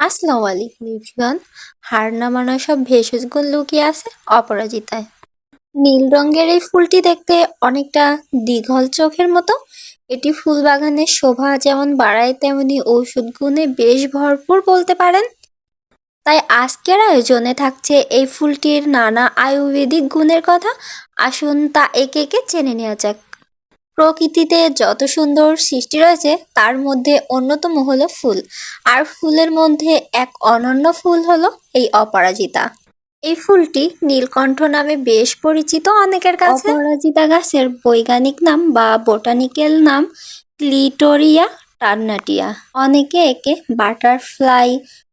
আসসালামু আলাইকুম এভরিওয়ান হার নামানো সব ভেষজ গুণ লুকিয়ে আছে অপরাজিতায়। নীল রঙের এই ফুলটি দেখতে অনেকটা দীঘল চোখের মতো। এটি ফুল বাগানের শোভা যেমন বাড়ায়, তেমনি ঔষধ গুণে বেশ ভরপুর বলতে পারেন। তাই আজকের আয়োজনে থাকছে এই ফুলটির নানা আয়ুর্বেদিক গুণের কথা। আসুন তা একে একে চেনে নেওয়া যাক। প্রকৃতিতে যত সুন্দর সৃষ্টি রয়েছে, তার মধ্যে অন্যতম হলো ফুল। আর ফুলের মধ্যে এক অনন্য ফুল হলো এই অপরাজিতা। এই ফুলটি নীলকণ্ঠ নামে বেশ পরিচিত অনেকের কাছে। অপরাজিতা গাছের বৈজ্ঞানিক নাম বা বোটানিক্যাল নাম ক্লিটোরিয়া টার্নাটিয়া। অনেকে একে বাটারফ্লাই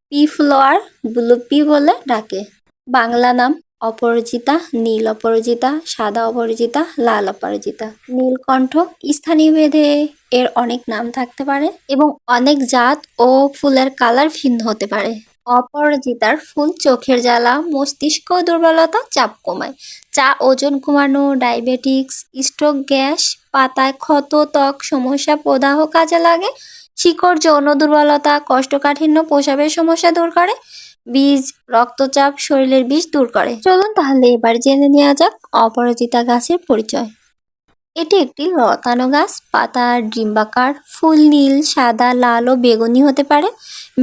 পি ফ্লোয়ার ব্লুপি বলে ডাকে। বাংলা নাম অপরাজিতা, নীল অপরাজিতা, সাদা অপরাজিতা, লাল অপরাজিতা। নীলকণ্ঠ স্থানীয় ভেদে এর অনেক নাম থাকতে পারে এবং অনেক জাত ও ফুলের কালার ভিন্ন হতে পারে। অপরাজিতার ফুল চোখের জ্বালা, মস্তিষ্ক দুর্বলতা, চাপ কমায়। চা, ওজন কমানো, ডায়াবেটিক্স, স্ট্রোক, গ্যাস, পাতায় ক্ষত, ত্বক, সমস্যা, প্রদাহ কাজে লাগে, শিকড় যৌন দুর্বলতা, কষ্টকাঠিন্য, প্রসাবের সমস্যা দূর করে। বীজ, রক্তচাপ শরীরের বিষ দূর করে। চলুন তাহলে এবার জেনে নেওয়া যাক অপরাজিতা গাছের পরিচয়। এটি একটি লতানো গাছ, পাতা, ডিম্বাকার, ফুল নীল, সাদা, লাল ও বেগুনি হতে পারে।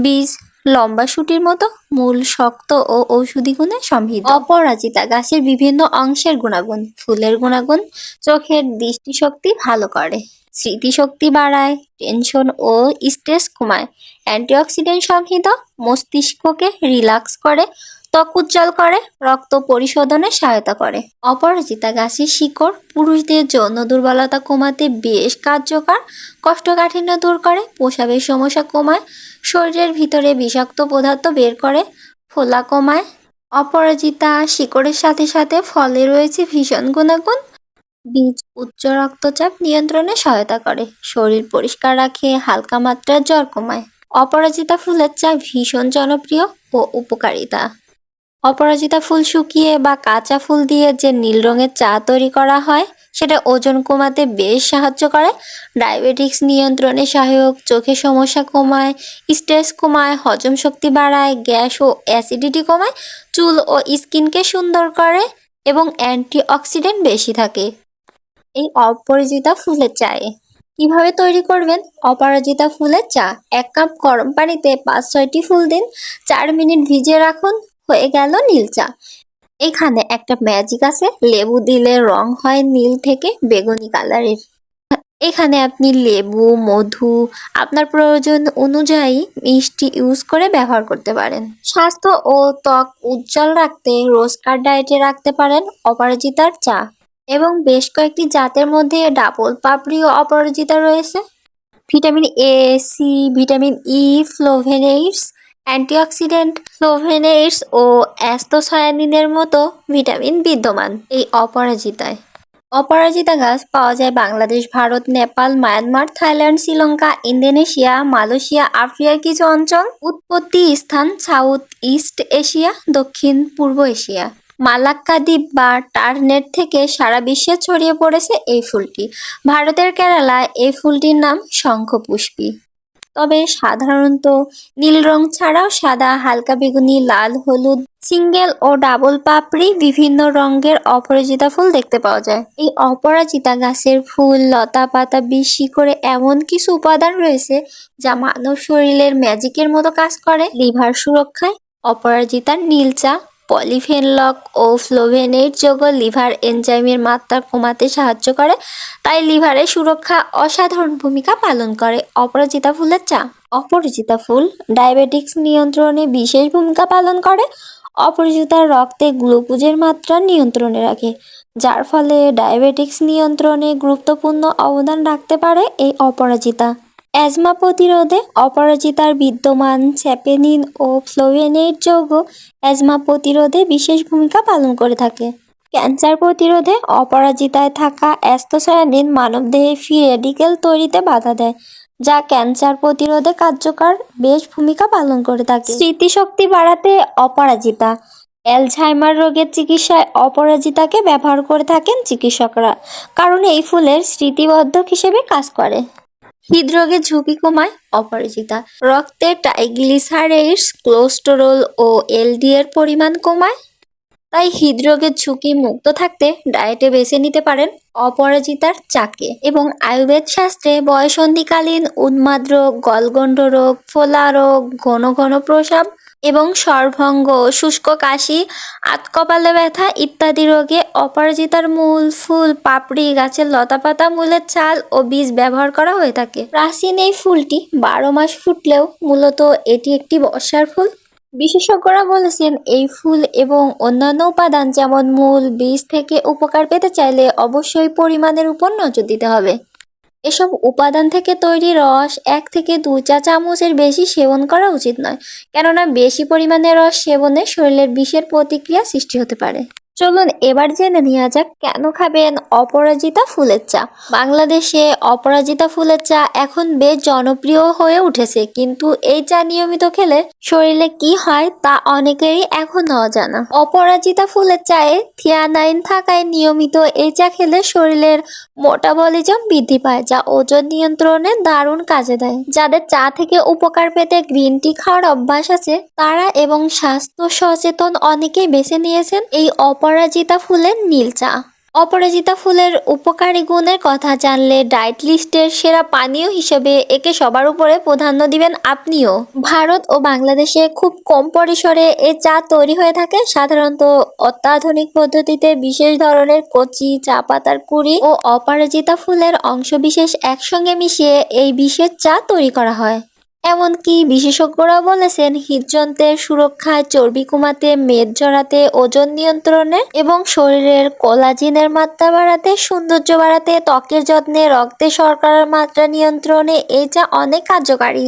বীজ লম্বা শুটির মতো, মূল শক্ত ও ঔষধি গুণে সমৃদ্ধ। অপরাজিতা গাছের বিভিন্ন অংশের গুণাগুণ, ফুলের গুণাগুণ, চোখের দৃষ্টিশক্তি ভালো করে। স্মৃতিশক্তি বাড়ায় টেনশন ও স্ট্রেস কমায়। অ্যান্টিঅক্সিডেন্ট সমৃদ্ধ মস্তিষ্ককে রিল্যাক্স করে, ত্বক উজ্জ্বল করে, রক্ত পরিশোধনে সহায়তা করে। অপরাজিতা গাছের শিকড় পুরুষদের যৌন দুর্বলতা কমাতে বেশ কার্যকর, কষ্টকাঠিন্য দূর করে, প্রসাবের সমস্যা কমায়, শরীরের ভিতরে বিষাক্ত পদার্থ বের করে, ফোলা কমায়। অপরাজিতা শিকড়ের সাথে সাথে ফলে রয়েছে ভীষণ গুণাগুণ বীজ উচ্চ রক্তচাপ নিয়ন্ত্রণে সহায়তা করে। শরীর পরিষ্কার রাখে, হালকা মাত্রার জ্বর কমায়। অপরাজিতা ফুলের চা ভীষণ জনপ্রিয় ও উপকারিতা। অপরাজিতা ফুল শুকিয়ে বা কাঁচা ফুল দিয়ে যে নীল রঙের চা তৈরি করা হয়, সেটা ওজন কমাতে বেশ সাহায্য করে। ডায়াবেটিক্স নিয়ন্ত্রণে সহায়ক চোখের সমস্যা কমায়, স্ট্রেস কমায়, হজম শক্তি বাড়ায়, গ্যাস ও অ্যাসিডিটি কমায়, চুল ও স্কিনকে সুন্দর করে এবং অ্যান্টি অক্সিডেন্ট বেশি থাকে। এই অপরাজিতা ফুলের চায়ে। কীভাবে তৈরি করবেন? অপরাজিতা ফুলের চা। এক কাপ গরম পানিতে পাঁচ ছয়টি ফুল দিন। চার মিনিট ভিজিয়ে রাখুন। হয়ে গেল নীল চা। এখানে একটা ম্যাজিক আছে। লেবু দিলে রং হয় নীল থেকে বেগুনি কালারের। এখানে আপনি লেবু, মধু আপনার প্রয়োজন অনুযায়ী মিষ্টি ইউজ করে ব্যবহার করতে পারেন। স্বাস্থ্য ও ত্বক উজ্জ্বল রাখতে, রোজকার ডায়েটে রাখতে পারেন অপরাজিতার চা। এবং বেশ কয়েকটি জাতের মধ্যে ডাবল পাপড়ি অপরাজিতা রয়েছে। Vitamin A C vitamin E flavonoids antioxidant flavonoids ও অ্যাস্তোসায়ানিনের মতো ভিটামিন বিদ্যমান এই অপরাজিতায়। অপরাজিতা গাছ পাওয়া যায় Bangladesh, Bharat, Nepal, Myanmar, Thailand, Sri Lanka, Indonesia, Malaysia, আফ্রিকার কিছু অঞ্চল, উৎপত্তি স্থান সাউথ ইস্ট এশিয়া দক্ষিণ পূর্ব এশিয়া। মালাক্কা দ্বীপ বা টার্নেট থেকে সারা বিশ্বে ছড়িয়ে পড়েছে এই ফুলটি। ভারতের কেরালায় এই ফুলটির নাম শঙ্খপুষ্পী। তবে সাধারণত নীল রং ছাড়াও সাদা, হালকা বেগুনি, লাল, হলুদ, সিঙ্গেল ও ডাবল পাপড়ি বিভিন্ন রঙের অপরাজিতা ফুল দেখতে পাওয়া যায়। এই অপরাজিতা গাছের ফুল, লতা পাতা বিশি করে এমন কিছু উপাদান রয়েছে যা মানব শরীরের ম্যাজিকের মতো কাজ করে। লিভার সুরক্ষায় অপরাজিতার নীল চা পলিফেনলক ও ফ্লোভেনেট যোগ লিভার এনজাইমের মাত্রা কমাতে সাহায্য করে, তাই লিভারের সুরক্ষা অসাধারণ ভূমিকা পালন করে। অপরাজিতা ফুলের চা। অপরাজিতা ফুল ডায়াবেটিক্স নিয়ন্ত্রণে বিশেষ ভূমিকা পালন করে। অপরাজিতার রক্তে গ্লুকোজের মাত্রা নিয়ন্ত্রণে রাখে, যার ফলে ডায়াবেটিক্স নিয়ন্ত্রণে গুরুত্বপূর্ণ অবদান রাখতে পারে এই অপরাজিতা। অ্যাজমা প্রতিরোধে অপরাজিতার বিদ্যমান স্যাপেনিন ও ফ্লোভেনেট যৌগ অ্যাজমা প্রতিরোধে বিশেষ ভূমিকা পালন করে থাকে। ক্যান্সার প্রতিরোধে অপরাজিতায় থাকা অ্যাস্তোসায়ানিন মানবদেহে ফ্রি রেডিকেল তৈরিতে বাধা দেয়, যা ক্যান্সার প্রতিরোধে কার্যকর বেশ ভূমিকা পালন করে থাকে। স্মৃতিশক্তি বাড়াতে অপরাজিতা। অ্যালঝাইমার রোগের চিকিৎসায় অপরাজিতাকে ব্যবহার করে থাকেন চিকিৎসকরা, কারণ এই ফুলের স্মৃতিবদ্ধক হিসেবে কাজ করে। হৃদরোগের ঝুঁকি কমায় অপরাজিতা। রক্তে টাইগ্লিসারেস কোলেস্টেরল ও এলডি এর পরিমাণ কমায়। তাই হৃদরোগের ঝুঁকি মুক্ত থাকতে ডায়েটে বেছে নিতে পারেন অপরাজিতার চাকে এবং আয়ুর্বেদ শাস্ত্রে বয়সন্ধিকালীন উন্মাদ রোগ, গলগণ্ড রোগ, ফোলা রোগ, ঘন ঘন প্রসাব এবং সর্ভঙ্গ শুষ্ক কাশি, আতকপালে ব্যথা ইত্যাদি রোগে অপরাজিতার মূল ফুল পাপড়ি, গাছের লতাপাতা, মূলের ছাল ও বীজ ব্যবহার করা হয়ে থাকে। প্রাচীন এই ফুলটি বারো মাস ফুটলেও মূলত এটি একটি বর্ষার ফুল। বিশেষজ্ঞরা বলেছেন, এই ফুল এবং অন্যান্য উপাদান যেমন মূল, বীজ থেকে উপকার পেতে চাইলে অবশ্যই পরিমাণের উপর নজর দিতে হবে। এসব উপাদান থেকে তৈরি রস এক থেকে দু চা চামচের বেশি সেবন করা উচিত নয়, কেননা বেশি পরিমাণে রস সেবনে শরীরের বিষের প্রতিক্রিয়া সৃষ্টি হতে পারে। চলুন এবার জেনে নেওয়া যাক, কেন খাবেন অপরাজিতা ফুলের চা? বাংলাদেশে অপরাজিতা ফুলের চা এখন বেশ জনপ্রিয় হয়ে উঠেছে, কিন্তু এই চা নিয়মিত খেলে শরীরে কি হয় তা অনেকেরই এখনও অজানা। অপরাজিতা ফুলের চায়ে থিয়ানাইন থাকায় নিয়মিত এই চা খেলে শরীরের মোটাবলিজম বৃদ্ধি পায়, যা ওজন নিয়ন্ত্রণে দারুণ কাজে দেয়। যাদের চা থেকে উপকার পেতে গ্রিন টি খাওয়ার অভ্যাস আছে, তারা এবং স্বাস্থ্য সচেতন অনেকেই বেছে নিয়েছেন এই অপরাজিতা ফুলের নীল চা। অপরাজিতা ফুলের উপকারী গুণের কথা জানলে ডায়েট লিস্টের সেরা পানীয় হিসেবে একে সবার উপরে প্রাধান্য দিবেন আপনিও। ভারত ও বাংলাদেশে খুব কম পরিসরে এ চা তৈরি হয়ে থাকে। সাধারণত অত্যাধুনিক পদ্ধতিতে বিশেষ ধরনের কচি, চা পাতার কুড়ি ও অপরাজিতা ফুলের অংশবিশেষ একসঙ্গে মিশিয়ে এই বিশেষ চা তৈরি করা হয়। এমনকি বিশেষজ্ঞরা বলেছেন হৃদযন্ত্রের সুরক্ষায় চর্বি কমাতে, মেদ জড়াতে, ওজন নিয়ন্ত্রণে এবং শরীরের কোলাজিনের মাত্রা বাড়াতে, সৌন্দর্য বাড়াতে, ত্বকের যত্নে, রক্তে শর্করার মাত্রা নিয়ন্ত্রণে এই চা অনেক কার্যকারী।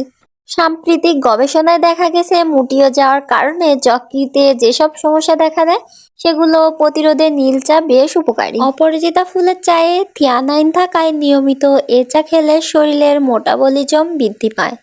সাম্প্রতিক গবেষণায় দেখা গেছে মুটিয়ে যাওয়ার কারণে যকৃতে যেসব সমস্যা দেখা দেয়, সেগুলো প্রতিরোধে নীল চা বেশ উপকারী। অপরাজিতা ফুলের চায়ে থিয়ানাইন থাকায় নিয়মিত এ চা খেলে শরীরের মোটাবলিজম বৃদ্ধি পায়।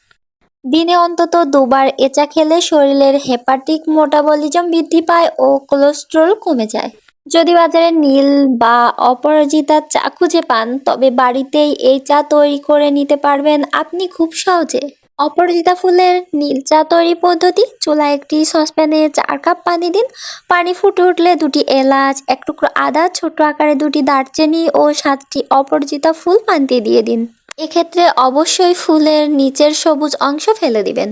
দিনে অন্তত দুবার এ চা খেলে শরীরের হেপাটিক মোটাবলিজম বৃদ্ধি পায় ও কোলেস্ট্রল কমে যায়। যদি বাজারে নীল বা অপরাজিতা চা খুঁজে পান, তবে বাড়িতেই এই চা তৈরি করে নিতে পারবেন আপনি খুব সহজে। অপরাজিতা ফুলের নীল চা তৈরি পদ্ধতি চুলা একটি সসপ্যানে চার কাপ পানি দিন। পানি ফুটে উঠলে দুটি এলাচ, এক টুকরো আদা, ছোট আকারে দুটি দারচিনি ও সাতটি অপরাজিতা ফুল পানিতে দিয়ে দিন। এক্ষেত্রে অবশ্যই ফুলের নিচের সবুজ অংশ ফেলে দিবেন।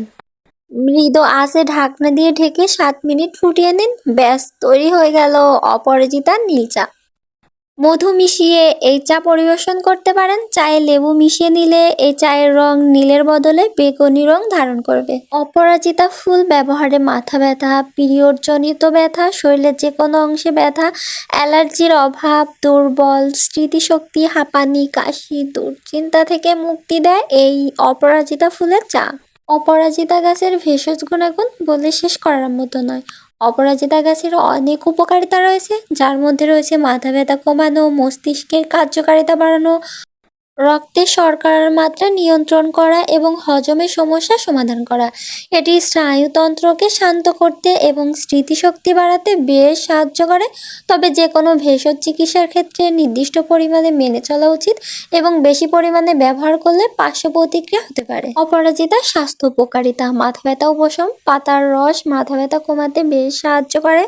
মৃদু আঁচে ঢাকনা দিয়ে ঢেকে সাত মিনিট ফুটিয়ে নিন। ব্যাস, তৈরি হয়ে গেল অপরাজিতা নীল চা। মধু মিশিয়ে এই চা পরিবেশন করতে পারেন। চায়ে লেবু মিশিয়ে নিলে এই চায়ের রং নীলের বদলে বেগুনি রং ধারণ করবে। অপরাজিতা ফুল ব্যবহারে মাথা ব্যথা, পিরিয়ডজনিত ব্যথা, শরীরের যে কোনো অংশে ব্যথা, অ্যালার্জির অভাব, দুর্বল স্মৃতিশক্তি, হাঁপানি, কাশি, দুশ্চিন্তা থেকে মুক্তি দেয় এই অপরাজিতা ফুলের চা। অপরাজিতা গাছের ভেষজ গুণাগুণ বলে শেষ করার মতো নয়। অপরাজিতা গাছের অনেক উপকারিতা রয়েছে, যার মধ্যে রয়েছে মাথা ব্যথা কমানো, মস্তিষ্কের কার্যকারিতা বাড়ানো রক্তে শর্করার মাত্রা নিয়ন্ত্রণ করা এবং হজমের সমস্যা সমাধান করা। এটি স্নায়ুতন্ত্রকে শান্ত করতে এবং স্মৃতিশক্তি বাড়াতে বেশ সাহায্য করে। তবে যে কোনো ভেষজ চিকিৎসার ক্ষেত্রে নির্দিষ্ট পরিমাণে মেনে চলা উচিত এবং বেশি পরিমাণে ব্যবহার করলে পার্শ্ব প্রতিক্রিয়া হতে পারে। অপরাজিতা, স্বাস্থ্য উপকারিতা, মাথা ব্যথা উপশম, পাতার রস, মাথা ব্যথা কমাতে বেশ সাহায্য করে।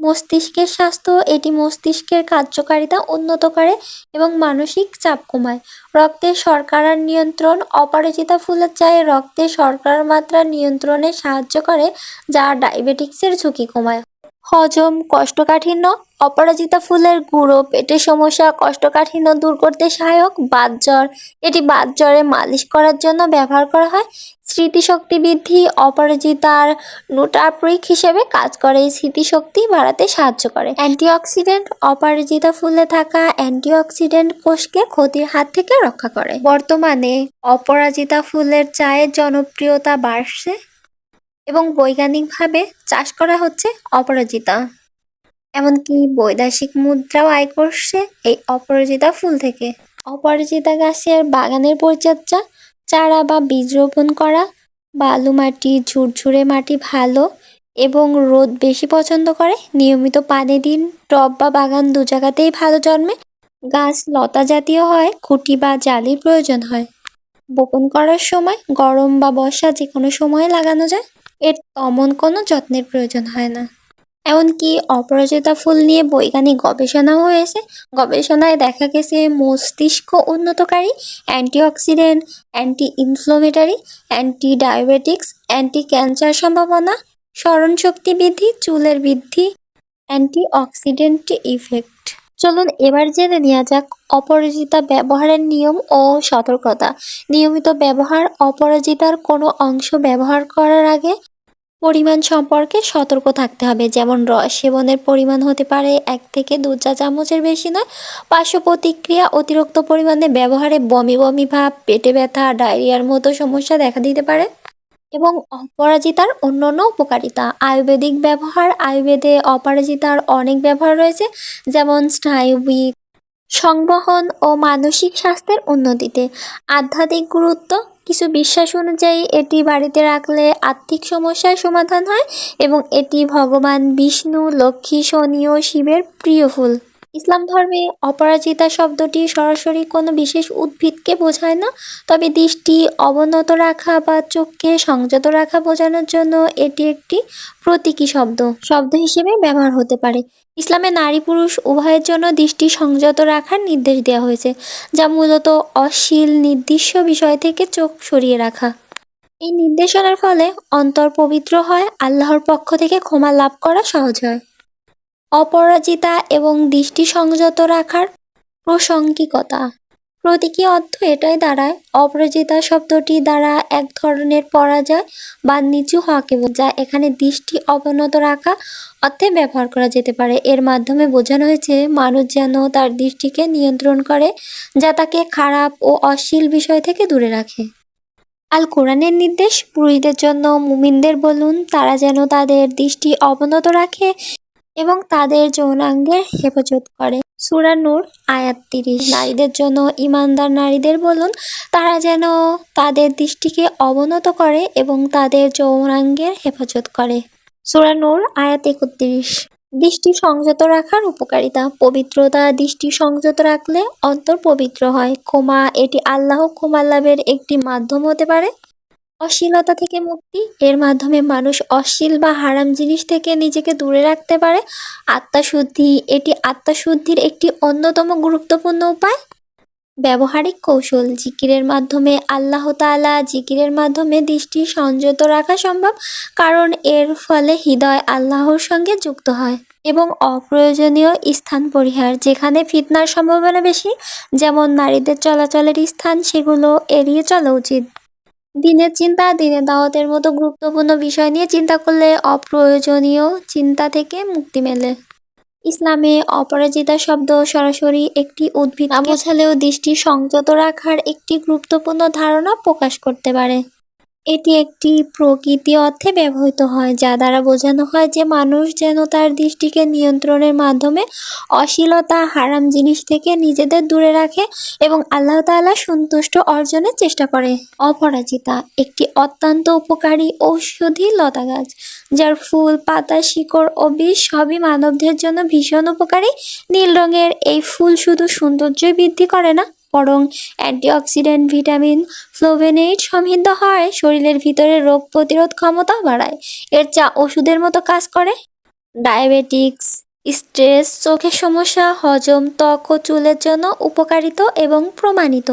মস্তিষ্কের স্বাস্থ্য এটি মস্তিষ্কের কার্যকারিতা উন্নত করে এবং মানসিক চাপ কমায়। রক্তে শর্করার নিয়ন্ত্রণ অপরাজিতা ফুলের চায়ে রক্তে শর্করার মাত্রা নিয়ন্ত্রণে সাহায্য করে, যা ডায়াবেটিক্সের ঝুঁকি কমায়। হজম কষ্টকাঠিন্য অপরাজিতা ফুলের গুঁড়ো, পেটের সমস্যা কষ্টকাঠিন্য দূর করতে সহায়ক বাত জ্বর। এটি বাত জ্বরে মালিশ করার জন্য ব্যবহার করা হয়। স্মৃতিশক্তি বৃদ্ধি, অপরাজিতার নোটাপ্রিক হিসেবে কাজ করে। এই স্মৃতিশক্তি বাড়াতে সাহায্য করে। অ্যান্টিঅক্সিডেন্ট, অপরাজিতা ফুলে থাকা অ্যান্টিঅক্সিডেন্ট কোষকে ক্ষতির হাত থেকে রক্ষা করে। বর্তমানে অপরাজিতা ফুলের চায়ের জনপ্রিয়তা বাড়ছে এবং বৈজ্ঞানিকভাবে চাষ করা হচ্ছে অপরাজিতা। এমনকি বৈদেশিক মুদ্রাও আয় করছে এই অপরাজিতা ফুল থেকে। অপরাজিতা গাছের বাগানের পরিচর্যা চারা বা বীজ রোপণ করা। বালু মাটি, ঝুরঝুরে মাটি ভালো এবং রোদ বেশি পছন্দ করে। নিয়মিত পানি দিন, টব বা বাগান দু জায়গাতেই ভালো জন্মে। গাছ লতা জাতীয় হয়, খুঁটি বা জালির প্রয়োজন হয়। বপন করার সময় গরম বা বর্ষা যে কোনো সময় লাগানো যায়। এর তেমন কোনো যত্নের প্রয়োজন হয় না। এমনকি অপরাজিতা ফুল নিয়ে বৈজ্ঞানিক গবেষণাও হয়েছে। গবেষণায় দেখা গেছে মস্তিষ্ক উন্নতকারী, antioxidant anti inflammatory anti diabetics anti cancer সম্ভাবনা, স্মরণশক্তি বৃদ্ধি, চুলের বৃদ্ধি অ্যান্টি অক্সিডেন্ট ইফেক্ট। চলুন এবার জেনে নেওয়া যাক অপরাজিতা ব্যবহারের নিয়ম ও সতর্কতা। নিয়মিত ব্যবহার অপরাজিতার কোনো অংশ ব্যবহার করার আগে পরিমাণ সম্পর্কে সতর্ক থাকতে হবে। যেমন রস সেবনের পরিমাণ হতে পারে এক থেকে দু চা চামচের বেশি নয়। পার্শ্ব প্রতিক্রিয়া অতিরিক্ত পরিমাণে ব্যবহারে বমি বমি ভাব, পেটে ব্যথা, ডায়রিয়ার মতো সমস্যা দেখা দিতে পারে। এবং অপরাজিতার অন্যান্য উপকারিতা। আয়ুর্বেদিক ব্যবহার, আয়ুর্বেদে অপরাজিতার অনেক ব্যবহার রয়েছে। যেমন স্নায়ুবিক সংবহন ও মানসিক স্বাস্থ্যের উন্নতিতে। আধ্যাত্মিক গুরুত্ব, কিছু বিশ্বাস অনুযায়ী এটি বাড়িতে রাখলে আর্থিক সমস্যার সমাধান হয় এবং এটি ভগবান বিষ্ণু, লক্ষ্মী, শনি ও শিবের প্রিয় ফুল। ইসলাম ধর্মে অপরাজিতা শব্দটি সরাসরি কোনো বিশেষ উদ্ভিদকে বোঝায় না, তবে দৃষ্টি অবনত রাখা বা চোখকে সংযত রাখা বোঝানোর জন্য এটি একটি প্রতীকী শব্দ শব্দ হিসেবে ব্যবহার হতে পারে। ইসলামে নারী পুরুষ উভয়ের জন্য দৃষ্টি সংযত রাখার নির্দেশ দেওয়া হয়েছে, যা মূলত অশ্লীল নির্দিষ্ট বিষয় থেকে চোখ সরিয়ে রাখা। এই নির্দেশনার ফলে অন্তর পবিত্র হয়, আল্লাহর পক্ষ থেকে ক্ষমা লাভ করা সহজ হয়। অপরাজিতা এবং দৃষ্টি সংযত রাখার প্রসঙ্গিকতা। প্রতীকী অর্থ এটাই দাঁড়ায়, অপরাজিতা শব্দটি দ্বারা এক ধরনের পরাজয় বা নিচু হওয়াকে বোঝায় এখানে দৃষ্টি অবনত রাখা অর্থে ব্যবহার করা যেতে পারে। এর মাধ্যমে বোঝানো হয়েছে, মানুষ যেন তার দৃষ্টিকে নিয়ন্ত্রণ করে, যা তাকে খারাপ ও অশ্লীল বিষয় থেকে দূরে রাখে। আল কোরআনের নির্দেশ পুরুষদের জন্য মুমিনদের বলুন, তারা যেন তাদের দৃষ্টি অবনত রাখে এবং তাদের যৌনাঙ্গের হেফাজত করে। সূরা নূর, আয়াত তিরিশ। নারীদের জন্য ইমানদার নারীদের বলুন, তারা যেন তাদের দৃষ্টিকে অবনত করে এবং তাদের যৌনাঙ্গের হেফাজত করে। সূরা নূর, আয়াত একত্রিশ। দৃষ্টি সংযত রাখার উপকারিতা। পবিত্রতা দৃষ্টি সংযত রাখলে অন্তর পবিত্র হয়। ক্ষমা, এটি আল্লাহ ক্ষমা লাভের একটি মাধ্যম হতে পারে। অশ্লীলতা থেকে মুক্তি। এর মাধ্যমে মানুষ অশ্লীল বা হারাম জিনিস থেকে নিজেকে দূরে রাখতে পারে। আত্মাশুদ্ধি, এটি আত্মাশুদ্ধির একটি অন্যতম গুরুত্বপূর্ণ উপায়। ব্যবহারিক কৌশল, জিকিরের মাধ্যমে আল্লাহ তাআলা জিকিরের মাধ্যমে দৃষ্টি সংযত রাখা সম্ভব, কারণ এর ফলে হৃদয় আল্লাহর সঙ্গে যুক্ত হয় এবং অপ্রয়োজনীয় স্থান পরিহার, যেখানে ফিতনার সম্ভাবনা বেশি। যেমন নারীদের চলাচলের স্থান, সেগুলো এড়িয়ে চলা উচিত। দিনের চিন্তা, দিনের দাওয়াতের মতো গুরুত্বপূর্ণ বিষয় নিয়ে চিন্তা করলে অপ্রয়োজনীয় চিন্তা থেকে মুক্তি মেলে। ইসলামে অপরাজিতা শব্দ সরাসরি একটি উদ্ভিদ বোঝালেও দৃষ্টি সংযত রাখার একটি গুরুত্বপূর্ণ ধারণা প্রকাশ করতে পারে। এটি একটি প্রকৃতি অর্থে ব্যবহৃত হয়, যা দ্বারা বোঝানো হয় যে মানুষ যেন তার দৃষ্টিকে নিয়ন্ত্রণের মাধ্যমে অশ্লীলতা, হারাম জিনিস থেকে নিজেদের দূরে রাখে এবং আল্লাহ তাআলা সন্তুষ্ট অর্জনের চেষ্টা করে। অপরাজিতা একটি অত্যন্ত উপকারী ঔষধি লতা গাছ, যার ফুল, পাতা, শিকড় ও বীজ সবই মানবদের জন্য ভীষণ উপকারী। নীল রঙের এই ফুল শুধু সৌন্দর্যই বৃদ্ধি করে না বরং অ্যান্টিঅক্সিডেন্ট ভিটামিন ফ্লোভেনেট সমৃদ্ধ হয় শরীরের ভিতরে রোগ প্রতিরোধ ক্ষমতা বাড়ায়। এর চা ওষুধের মতো কাজ করে। ডায়াবেটিক্স, স্ট্রেস, চোখের সমস্যা, হজম, ত্বক ও চুলের জন্য উপকারিত এবং প্রমাণিত।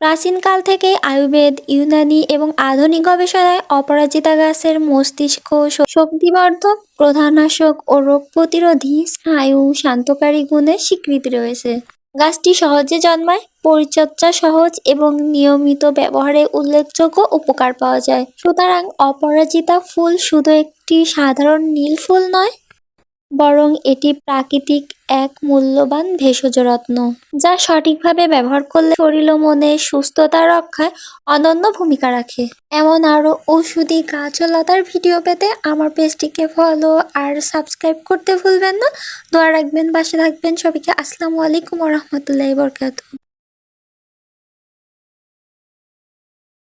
প্রাচীনকাল থেকে আয়ুর্বেদ, ইউনানি এবং আধুনিক গবেষণায় অপরাজিতা গাছের মস্তিষ্ক শক্তিবর্ধক প্রধানাশক ও রোগ প্রতিরোধী স্নায়ু শান্তকারী গুণের স্বীকৃতি রয়েছে। গাছটি সহজে জন্মায়, পরিচর্যা সহজ এবং নিয়মিত ব্যবহারে উল্লেখযোগ্য উপকার পাওয়া যায়। সুতরাং অপরাজিতা ফুল শুধু একটি সাধারণ নীল ফুল নয় বরং এটি প্রাকৃতিক এক মূল্যবান ভেষজ রত্ন যা সঠিকভাবে ব্যবহার করলে শরীর ও মনে সুস্থতা রক্ষায় অনন্য ভূমিকা রাখে। এমন আরও ঔষধি গাছ ও লতার ভিডিও পেতে আমার পেজটিকে ফলো আর সাবস্ক্রাইব করতে ভুলবেন না। দোয়া রাখবেন, পাশে থাকবেন সবাইকে। আসসালামু আলাইকুম রহমতুল্লাহ বরকাত